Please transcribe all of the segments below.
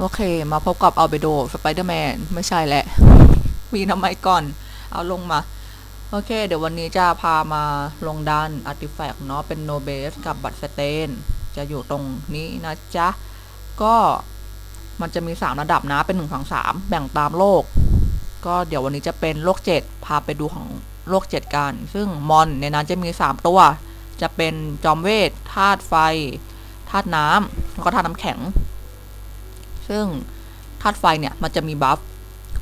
โอเค มาพบกับอัลเบโดสไปเดอร์แมนไม่ใช่แหละวีทำไมก่อน เอาลงมา โอเค เดี๋ยววันนี้จะพามาลงดันอาร์ติแฟกต์เนาะ เป็นโนเบสกับบัตสเตน จะอยู่ตรงนี้นะจ๊ะ ก็มันจะมี 3 ระดับนะ เป็น1นึ่งสองสามแบ่งตามโลก ก็เดี๋ยววันนี้จะเป็นโลก 7 พาไปดูของโลก 7 กัน ซึ่งมอนในนั้นจะมี 3 ตัว จะเป็นจอมเวทธาตุไฟธาตุน้ำแล้วก็ธาตุน้ำแข็ง ซึ่งธาตุไฟเนี่ยมันจะมีบัฟ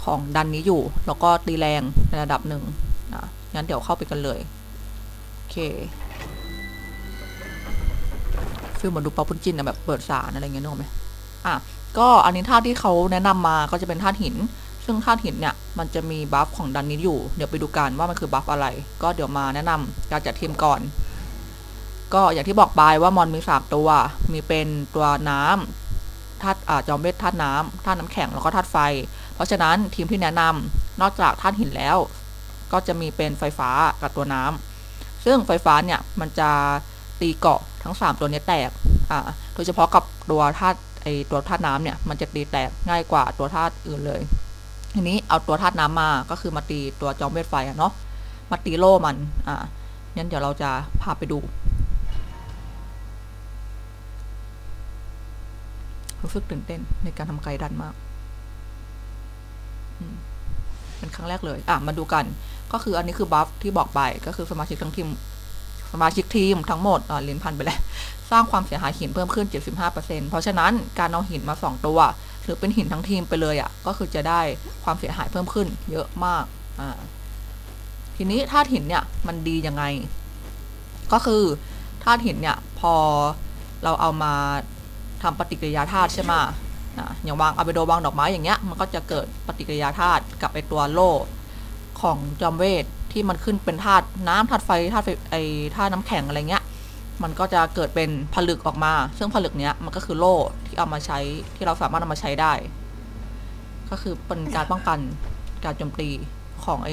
ของดันนี้อยู่ แล้วก็ตีแรงในระดับหนึ่งนะงั้นเดี๋ยวเข้าไปกันเลย โอเคฟิลเหมือนดูปอปุ้นจินนะแบบเปิดสารอะไรเงี้ยนึกออกไหมอะก็อันนี้ธาตุที่เขาแนะนำมาก็จะเป็นธาตุหิน ซึ่งธาตุหินเนี่ยมันจะมีบัฟของดันนี้อยู่ เดี๋ยวไปดูกันว่ามันคือบัฟอะไร ก็เดี๋ยวมาแนะนำการจัดทีมก่อน ก็อย่างที่บอกไปว่ามอนมีสามตัว มีเป็นตัวน้ำ ธาตุอ่าจอมเวทธาตุน้ำธาตุน้ำแข็งแล้วก็ธาตุไฟ เพราะฉะนั้นทีมที่แนะนำนอกจากธาตุหินแล้ว ก็จะมีเป็นไฟฟ้ากับตัวน้ำซึ่งไฟฟ้าเนี่ยมันจะตีเกาะทั้ง 3 ตัวนี้แตกอ่าโดยเฉพาะกับตัวธาตุไอตัวธาตุน้ำเนี่ยมันจะตีแตกง่ายกว่าตัวธาตุอื่นเลย ทีนี้เอาตัวธาตุน้ำมาก็คือมาตีตัวจอมเวทไฟเนาะมาตีโล่มันอ่างั้นเดี๋ยวเราจะพาไปดู รู้สึกตื่นเต้นในการทำไกด์ดันมากเป็นครั้งแรกเลย อะ มาดูกัน ก็คืออันนี้คือบัฟที่บอกไป ก็คือสมาชิกทั้งทีม สมาชิกทีมทั้งหมดอ่าลิ้นพันไปแล้ว สร้างความเสียหายหินเพิ่มขึ้น 75%เพราะฉะนั้นการเอาหินมา2ตัว หรือเป็นหินทั้งทีมไปเลยอะ ก็คือจะได้ความเสียหายเพิ่มขึ้น เยอะมาก อ่า ทีนี้ธาตุหินเนี่ย มันดียังไง ก็คือธาตุหินเนี่ย พอเราเอามา ทำปฏิกิริยาธาตุใช่ไหมนะอย่างวางอะเบโดวางดอกไม้อย่างเงี้ยมันก็จะเกิดปฏิกิริยาธาตุกับไอตัวโล่ของจอมเวทที่มันขึ้นเป็นธาตุน้ำธาตุไฟธาตุไฟไอธาตุน้ำแข็งอะไรเงี้ยมันก็จะเกิดเป็นผลึกออกมา ซึ่งผลึกเนี้ยมันก็คือโล่ที่เอามาใช้ที่เราสามารถเอามาใช้ได้ ก็คือเป็นการป้องกันการโจมตีของไอ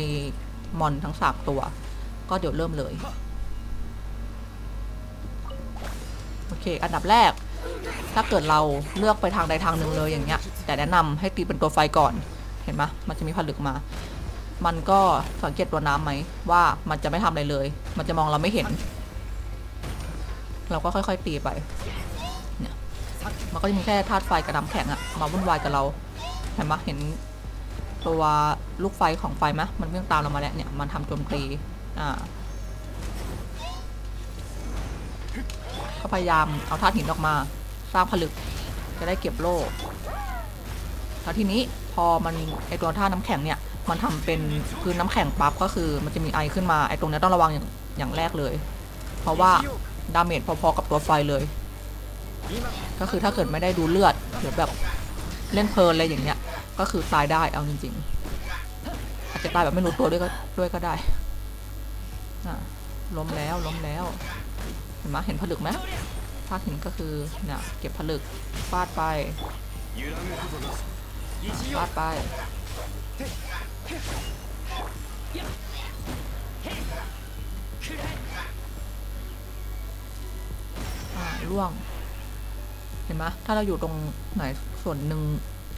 มอนทั้งสามตัว ก็เดี๋ยวเริ่มเลย โอเค อันดับแรก ถ้าเกิดเราเลือกไปทางใดทางหนึ่งเลยอย่างเงี้ย แต่แนะนำให้ตีเป็นตัวไฟก่อน เห็นไหมมันจะมีผลึกมา มันก็สังเกตตัวน้ำไหมว่ามันจะไม่ทำอะไรเลย มันจะมองเราไม่เห็น เราก็ค่อยๆตีไป เนี่ย มันก็จะมีแค่ธาตุไฟกับน้ำแข็งอะมาวุ่นวายกับเรา เห็นไหมเห็นตัวลูกไฟของไฟไหมมันวิ่งตามเรามาแล้วเนี่ย มันทำโจมตี อ่าก็พยายามเอาธาตุหินออกมา สร้างผลึกจะได้เก็บโล่แล้วทีนี้พอมันไอตัวธาน้ำแข็งเนี่ยมันทำเป็นพื้นน้ำแข็งปั๊บก็คือมันจะมีไอขึ้นมาไอตรงนี้ต้องระวังอย่างอย่างแรกเลย เพราะว่าดาเมจพอๆกับตัวไฟเลย ก็คือถ้าเกิดไม่ได้ดูเลือดหรือแบบเล่นเพลินอะไรอย่างเงี้ย ก็คือตายได้เอาจริง ๆ อาจจะตายแบบไม่รู้ตัวด้วยก็ด้วยก็ได้ล้มแล้วล้มแล้ว เห็นไหมเห็นผลึกไหม ฟาดหินก็คือเนี่ยเก็บผลึกฟาดไปฟาดไปอ่าล่วง เห็นไหมถ้าเราอยู่ตรงไหนส่วนหนึ่ง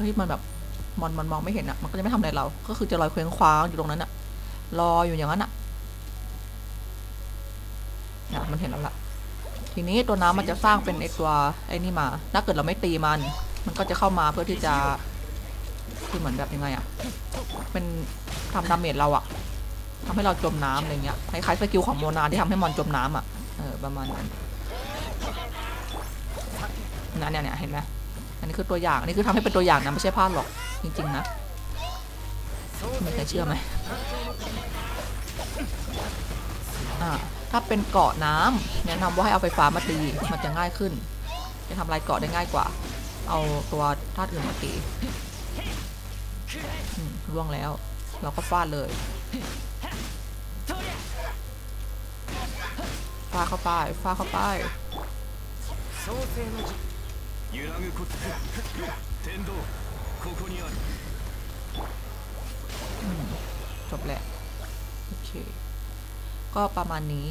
ที่มันแบบมอนมันมองไม่เห็นอะ มันก็จะไม่ทำอะไรเรา ก็คือจะลอยเคว้งคว้างอยู่ตรงนั้นอะ รออยู่อย่างนั้นอะเนี่ยมันเห็นแล้วล่ะ ทีนี้ตัวน้ำมันจะสร้างเป็นไอตัวไอ้นี่มา ถ้าเกิดเราไม่ตีมัน มันก็จะเข้ามาเพื่อที่จะคือเหมือนแบบยังไงอะเป็นทำดาเมจเราอะทำให้เราจมน้ำอะไรเงี้ยคล้ายๆสกิลของโมนาที่ทำให้มอนจมน้ำอะเออประมาณนั้นนะเนี่ยเนี่ยเห็นไหมอันนี้คือตัวอย่าง อันนี้คือทำให้เป็นตัวอย่างนะไม่ใช่พลาดหรอก จริง ๆ นะมีใครเชื่อไหมอ่า ถ้าเป็นเกาะน้ำแนะนำว่าให้เอาไฟฟ้ามาตีมันจะง่ายขึ้น จะทำลายเกาะได้ง่ายกว่า เอาตัวธาตุอื่นมาตีร่วงแล้ว เราก็ฟาดเลยฟาดเข้าไปฟาดเข้าไปจบแหละโอเค ก็ประมาณนี้